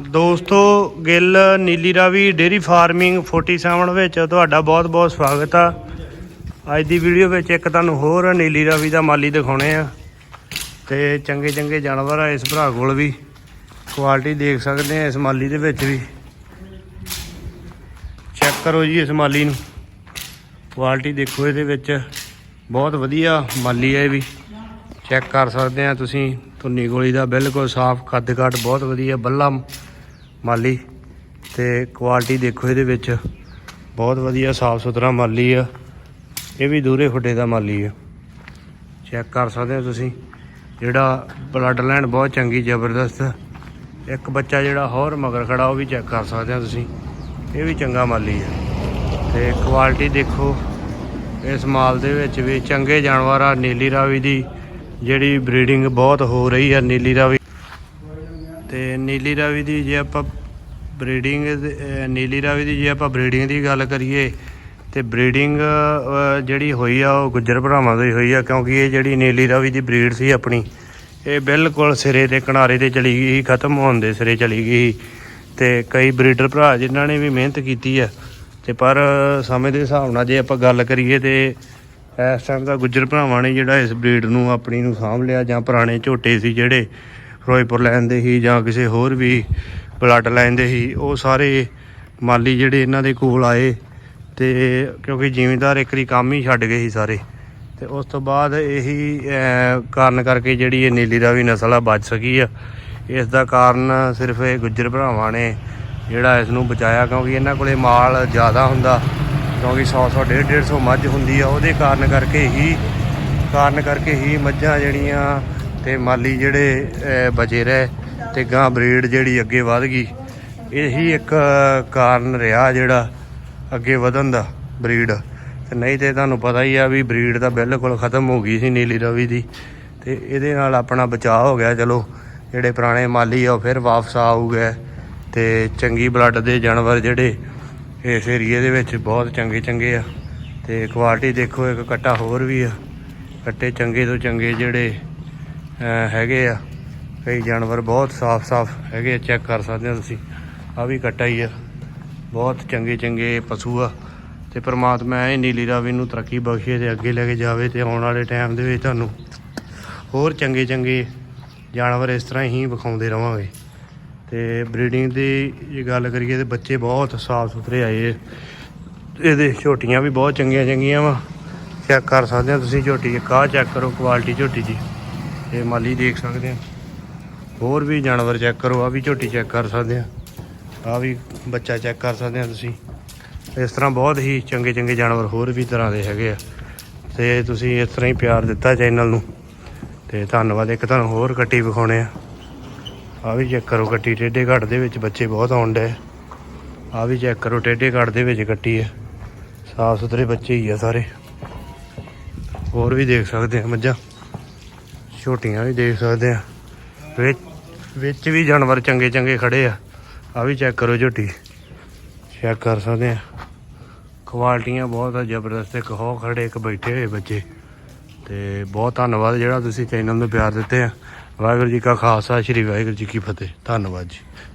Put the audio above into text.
ਦੋਸਤੋ, Gill, Nili Ravi dairy farming 47 ਵਿੱਚ ਤੁਹਾਡਾ ਬਹੁਤ-ਬਹੁਤ ਸਵਾਗਤ ਆ। ਅੱਜ ਦੀ ਵੀਡੀਓ ਵਿੱਚ ਇੱਕ ਤੁਹਾਨੂੰ ਹੋਰ ਨੀਲੀ ਰਾਵੀ ਦਾ ਮਾਲੀ ਦਿਖਾਉਣੇ ਆ ਤੇ ਚੰਗੇ ਚੰਗੇ ਜਾਨਵਰ ਆ ਇਸ ਭਰਾ ਕੋਲ ਵੀ। ਕੁਆਲਿਟੀ ਦੇਖ ਸਕਦੇ ਆ ਇਸ ਮਾਲੀ ਦੇ ਵਿੱਚ ਵੀ। ਚੈੱਕ ਕਰੋ ਜੀ ਇਸ ਮਾਲੀ ਨੂੰ। ਕੁਆਲਿਟੀ ਦੇਖੋ ਇਹਦੇ ਵਿੱਚ। ਬਹੁਤ ਵਧੀਆ ਮਾਲੀ ਹੈ ਇਹ ਵੀ। ਚੈੱਕ ਕਰ ਸਕਦੇ ਆ ਤੁਸੀਂ। ਧੁੰਨੀ ਗੋਲੀ ਦਾ ਬਿਲਕੁਲ ਸਾਫ਼ ਕੱਦ ਕੱਟ ਬਹੁਤ ਵਧੀਆ, ਬੱਲਾ ਮਾਲੀ ਤੇ ਕੁਆਲਿਟੀ ਦੇਖੋ ਇਹਦੇ ਵਿੱਚ। ਬਹੁਤ ਵਧੀਆ ਸਾਫ਼ ਸੁਥਰਾ ਮਾਲੀ ਆ। ਇਹ ਵੀ ਦੂਰੇ ਖੁੱਡੇ ਦਾ ਮਾਲੀ ਆ। ਚੈੱਕ ਕਰ ਸਕਦੇ ਹੋ ਤੁਸੀਂ। ਜਿਹੜਾ ਬਲੱਡ ਲਾਈਨ ਬਹੁਤ ਚੰਗੀ, ਜ਼ਬਰਦਸਤ। ਇੱਕ ਬੱਚਾ ਜਿਹੜਾ ਹੋਰ ਮਗਰ ਖੜਾ, ਉਹ ਵੀ ਚੈੱਕ ਕਰ ਸਕਦੇ ਹੋ ਤੁਸੀਂ। ਇਹ ਵੀ ਚੰਗਾ ਮਾਲੀ ਆ। ਤੇ ਕੁਆਲਿਟੀ ਦੇਖੋ। ਇਸ ਮਾਲ ਦੇ ਵਿੱਚ ਵੀ ਚੰਗੇ ਜਾਨਵਰ ਆ। ਨੀਲੀ ਰਾਵੀ ਦੀ ਜਿਹੜੀ ਬਰੀਡਿੰਗ ਬਹੁਤ ਹੋ ਰਹੀ ਆ, ਨੀਲੀ ਰਾਵੀ ਤੇ ਨੀਲੀ ਰਾਵੀ ਦੀ ਜੇ ਆਪਾਂ ਬਰੀਡਿੰਗ ਨੀਲੀ ਰਾਵੀ ਦੀ ਜੇ ਆਪਾਂ ਬਰੀਡਿੰਗ ਦੀ ਗੱਲ ਕਰੀਏ ਤੇ ਬਰੀਡਿੰਗ ਜਿਹੜੀ ਹੋਈ ਆ, ਉਹ ਗੁੱਜਰ ਭਰਾਵਾਂ ਦੀ ਹੋਈ ਆ, ਕਿਉਂਕਿ ਇਹ ਜਿਹੜੀ ਨੀਲੀ ਰਾਵੀ ਦੀ ਬਰੀਡ ਸੀ ਆਪਣੀ, ਇਹ ਬਿਲਕੁਲ ਸਿਰੇ ਦੇ ਕਿਨਾਰੇ ਤੇ ਚਲੀ ਗਈ ਖਤਮ ਹੋਣ ਦੇ ਸਿਰੇ ਚਲੀ ਗਈ ਤੇ ਕਈ ਬਰੀਡਰ ਭਰਾ ਜਿਨ੍ਹਾਂ ਨੇ ਵੀ ਮਿਹਨਤ ਕੀਤੀ ਆ, ਤੇ ਪਰ ਸਮੇਂ ਦੇ ਹਿਸਾਬ ਨਾਲ ਜੇ ਆਪਾਂ ਗੱਲ ਕਰੀਏ ਤੇ ਇਸ ਟਾਈਮ ਦਾ ਗੁੱਜਰ ਭਰਾਵਾਂ ਨੇ ਜਿਹੜਾ ਇਸ ਬਰੀਡ ਨੂੰ ਆਪਣੀ ਨੂੰ ਸਾਂਭ ਲਿਆ, ਜਾਂ ਪੁਰਾਣੇ ਝੋਟੇ ਸੀ ਜਿਹੜੇ ਫਿਰੋਜ਼ਪੁਰ ਲੈਣ ਦੇ ਸੀ ਜਾਂ ਕਿਸੇ ਹੋਰ ਵੀ ਬਲੱਡ ਲਾਈਨ ਦੇ ਸੀ ਉਹ ਸਾਰੇ ਮਾਲੀ ਜਿਹੜੇ ਇਹਨਾਂ ਦੇ ਕੋਲ ਆਏ ਤੇ ਕਿਉਂਕਿ ਜ਼ਿਮੀਂਦਾਰ ਇੱਕ ਵਾਰੀ ਕੰਮ ਹੀ ਛੱਡ ਗਏ ਸੀ ਸਾਰੇ। ਤੇ ਉਸ ਤੋਂ ਬਾਅਦ ਇਹੀ ਕਾਰਨ ਕਰਕੇ ਜਿਹੜੀ ਇਹ ਨੀਲੀ ਰਾਵੀ ਨਸਲ ਆ, ਬਚ ਸਕੀ ਆ। ਇਸ ਦਾ ਕਾਰਨ ਸਿਰਫ ਇਹ ਗੁੱਜਰ ਭਰਾਵਾਂ ਨੇ ਜਿਹੜਾ ਇਸ ਨੂੰ ਬਚਾਇਆ, ਕਿਉਂਕਿ ਇਹਨਾਂ ਕੋਲੇ ਮਾਲ ਜ਼ਿਆਦਾ ਹੁੰਦਾ, ਕਿਉਂਕਿ 100 100 150 150 ਮੱਝ ਹੁੰਦੀ ਆ। ਉਹਦੇ ਕਾਰਨ ਕਰਕੇ ਹੀ, ਕਾਰਨ ਕਰਕੇ ਹੀ ਮੱਝਾਂ ਜਿਹੜੀਆਂ ਤੇ ਮਾਲੀ ਜਿਹੜੇ ਬਚੇ ਰਹੇ ਤੇ ਗਾਂ ਬਰੀਡ ਜਿਹੜੀ ਅੱਗੇ ਵਧ ਗਈ, ਇਹੀ ਇੱਕ ਕਾਰਨ ਰਿਹਾ ਜਿਹੜਾ ਅੱਗੇ ਵਧਣ ਦਾ ਬਰੀਡ। ਤੇ ਨਹੀਂ ਤੇ ਤੁਹਾਨੂੰ ਪਤਾ ਹੀ ਆ ਵੀ ਬਰੀਡ ਤਾਂ ਬਿਲਕੁਲ ਖਤਮ ਹੋ ਗਈ ਸੀ ਨੀਲੀ ਰਵੀ ਦੀ, ਤੇ ਇਹਦੇ ਨਾਲ ਆਪਣਾ ਬਚਾਅ ਹੋ ਗਿਆ, ਚਲੋ, ਜਿਹੜੇ ਪੁਰਾਣੇ ਮਾਲੀ ਆ ਉਹ ਫਿਰ ਵਾਪਸ ਆਉਗੇ ਤੇ ਚੰਗੀ ਬਲੱਡ ਦੇ ਜਾਨਵਰ ਜਿਹੜੇ ਇਸ ਏਰੀਏ ਦੇ ਵਿੱਚ ਬਹੁਤ ਚੰਗੇ ਚੰਗੇ ਆ, ਤੇ ਕੁਆਲਿਟੀ ਦੇਖੋ ਇੱਕ ਕੱਟਾ ਹੋਰ ਵੀ ਆ ਕੱਟੇ ਚੰਗੇ ਤੋਂ ਚੰਗੇ ਜਿਹੜੇ ਹੈਗੇ ਆ। ਕਈ ਜਾਨਵਰ ਬਹੁਤ ਸਾਫ਼-ਸਾਫ਼ ਹੈਗੇ ਆ ਚੈੱਕ ਕਰ ਸਕਦੇ ਹੋ ਤੁਸੀਂ। ਆ ਵੀ ਕੱਟਾ ਹੀ ਆ। ਬਹੁਤ ਚੰਗੇ ਚੰਗੇ ਪਸ਼ੂ ਆ। ਤੇ ਪ੍ਰਮਾਤਮਾ ਇਹ ਨੀਲੀ ਰਾਵੀ ਨੂੰ ਤਰੱਕੀ ਬਖਸ਼ੇ ਤੇ ਅੱਗੇ ਲੈ ਕੇ ਜਾਵੇ ਤੇ ਆਉਣ ਵਾਲੇ ਟਾਈਮ ਦੇ ਵਿੱਚ ਤੁਹਾਨੂੰ ਹੋਰ ਚੰਗੇ ਚੰਗੇ ਜਾਨਵਰ ਇਸ ਤਰ੍ਹਾਂ ਹੀ ਵਿਖਾਉਂਦੇ ਰਵਾਂਗੇ। ਤੇ ਬਰੀਡਿੰਗ ਦੀ ਜੇ ਗੱਲ ਕਰੀਏ ਤੇ ਬੱਚੇ ਬਹੁਤ ਸਾਫ਼ ਸੁਥਰੇ ਆਏ ਇਹਦੇ ਝੋਟੀਆਂ ਵੀ ਬਹੁਤ ਚੰਗੀਆਂ ਚੰਗੀਆਂ ਵਾ। ਚੈੱਕ ਕਰ ਸਕਦੇ ਹੋ ਤੁਸੀਂ ਝੋਟੀ ਇੱਕ ਆਹ ਚੈੱਕ ਕਰੋ ਕੁਆਲਿਟੀ ਝੋਟੀ ਦੀ। ਇਹ ਮਾਲੀ ਦੇਖ ਸਕਦੇ ਹੋ ਹੋਰ ਵੀ ਜਾਨਵਰ ਚੈੱਕ ਕਰੋ ਆ ਵੀ ਝੋਟੀ ਚੈੱਕ ਕਰ ਸਕਦੇ ਆ। ਆ ਵੀ ਬੱਚਾ ਚੈੱਕ ਕਰ ਸਕਦੇ ਆ ਤੁਸੀਂ। ਇਸ ਤਰ੍ਹਾਂ ਬਹੁਤ ਹੀ ਚੰਗੇ ਚੰਗੇ ਜਾਨਵਰ ਹੋਰ ਵੀ ਤਰ੍ਹਾਂ ਦੇ ਹੈਗੇ ਆ। ਤੇ ਤੁਸੀਂ ਇਸ ਤਰ੍ਹਾਂ ਹੀ ਪਿਆਰ ਦਿੱਤਾ ਚੈਨਲ ਨੂੰ। ਤੇ ਧੰਨਵਾਦ, ਇੱਕ ਤੁਹਾਨੂੰ ਹੋਰ ਕੱਟੀ ਵਿਖਾਉਣੇ ਆ। ਆ ਵੀ ਚੈੱਕ ਕਰੋ ਕੱਟੀ ਟੇਢੇ ਘਾਟ ਦੇ ਵਿੱਚ ਬੱਚੇ ਬਹੁਤ ਆਉਣ ਡੇ ਆ ਵੀ ਚੈੱਕ ਕਰੋ, ਟੇਢੇ ਘਾਟ ਦੇ ਵਿੱਚ ਕੱਟੀ ਹੈ ਸਾਫ਼ ਸੁਥਰੇ ਬੱਚੇ ਹੀ ਆ ਸਾਰੇ। ਹੋਰ ਵੀ ਦੇਖ ਸਕਦੇ ਆ ਮੱਝਾਂ। ਝੋਟੀਆਂ ਵੀ ਦੇਖ ਸਕਦੇ ਆ। ਵਿੱਚ ਵਿੱਚ ਵੀ ਜਾਨਵਰ ਚੰਗੇ ਚੰਗੇ ਖੜੇ ਆ। ਆ ਵੀ ਚੈੱਕ ਕਰੋ ਝੋਟੀ। ਚੈੱਕ ਕਰ ਸਕਦੇ ਆ। ਕੁਆਲਟੀਆਂ ਬਹੁਤ ਆ, ਜ਼ਬਰਦਸਤ ਇੱਕ ਹੋ ਖੜੇ, ਇੱਕ ਬੈਠੇ ਹੋਏ ਬੱਚੇ। ਤੇ ਬਹੁਤ ਧੰਨਵਾਦ ਜਿਹੜਾ ਤੁਸੀਂ ਚੈਨਲ ਨੂੰ ਪਿਆਰ ਦਿੱਤੇ ਆ। ਵਾਹਿਗੁਰੂ ਜੀ ਕਾ ਖਾਲਸਾ, ਸ੍ਰੀ ਵਾਹਿਗੁਰੂ ਜੀ ਕੀ ਫਤਿਹ। ਧੰਨਵਾਦ ਜੀ।